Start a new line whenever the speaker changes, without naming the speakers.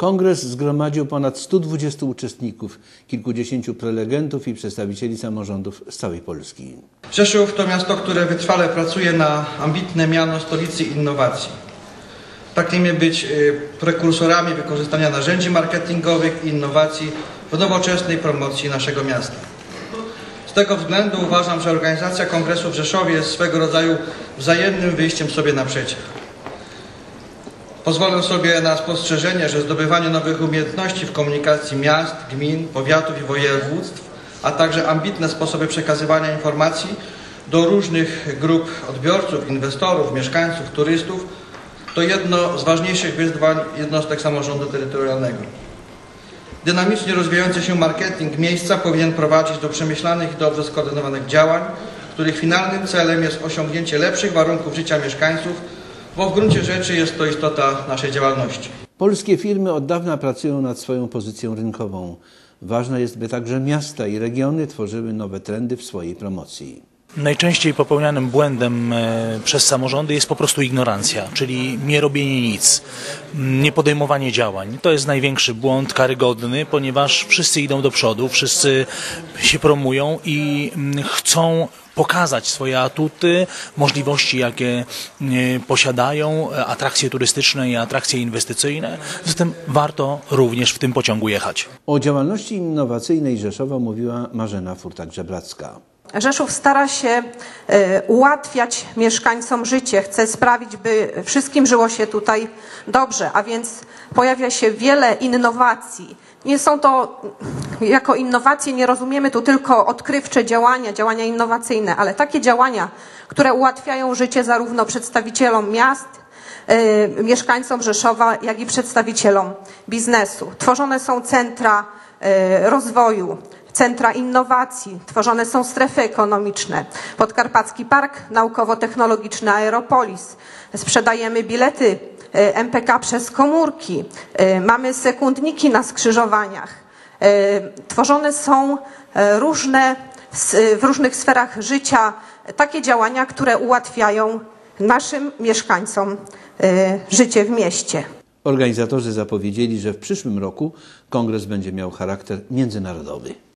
Kongres zgromadził ponad 120 uczestników, kilkudziesięciu prelegentów i przedstawicieli samorządów z całej Polski.
Rzeszów to miasto, które wytrwale pracuje na ambitne miano stolicy innowacji. Pragniemy być y, prekursorami wykorzystania narzędzi marketingowych i innowacji w nowoczesnej promocji naszego miasta. Z tego względu uważam, że organizacja kongresu w Rzeszowie jest swego rodzaju wzajemnym wyjściem sobie naprzeciw. Pozwolę sobie na spostrzeżenie, że zdobywanie nowych umiejętności w komunikacji miast, gmin, powiatów i województw, a także ambitne sposoby przekazywania informacji do różnych grup odbiorców, inwestorów, mieszkańców, turystów to jedno z ważniejszych wyzwań jednostek samorządu terytorialnego. Dynamicznie rozwijający się marketing miejsca powinien prowadzić do przemyślanych i dobrze skoordynowanych działań, których finalnym celem jest osiągnięcie lepszych warunków życia mieszkańców, bo w gruncie rzeczy jest to istota naszej działalności.
Polskie firmy od dawna pracują nad swoją pozycją rynkową. Ważne jest, by także miasta i regiony tworzyły nowe trendy w swojej promocji.
Najczęściej popełnianym błędem e, przez samorządy jest po prostu ignorancja, czyli nie robienie nic, nie podejmowanie działań. To jest największy błąd, karygodny, ponieważ wszyscy idą do przodu, wszyscy się promują i m, chcą pokazać swoje atuty, możliwości, jakie e, posiadają, e, atrakcje turystyczne i atrakcje inwestycyjne. Zatem warto również w tym pociągu jechać.
O działalności innowacyjnej Rzeszowa mówiła Marzena Furtak-Żebracka.
Rzeszów stara się e, ułatwiać mieszkańcom życie, chce sprawić, by wszystkim żyło się tutaj dobrze, a więc pojawia się wiele innowacji. Nie są to, jako innowacje nie rozumiemy tu tylko odkrywcze działania, działania innowacyjne, ale takie działania, które ułatwiają życie zarówno przedstawicielom miast, e, mieszkańcom Rzeszowa, jak i przedstawicielom biznesu. Tworzone są centra e, rozwoju, centra innowacji, tworzone są strefy ekonomiczne, Podkarpacki Park Naukowo-Technologiczny Aeropolis, sprzedajemy bilety e, MPK przez komórki, e, mamy sekundniki na skrzyżowaniach, e, tworzone są różne, w różnych sferach życia. Takie działania, które ułatwiają naszym mieszkańcom życie w mieście.
Organizatorzy zapowiedzieli, że w przyszłym roku kongres będzie miał charakter międzynarodowy.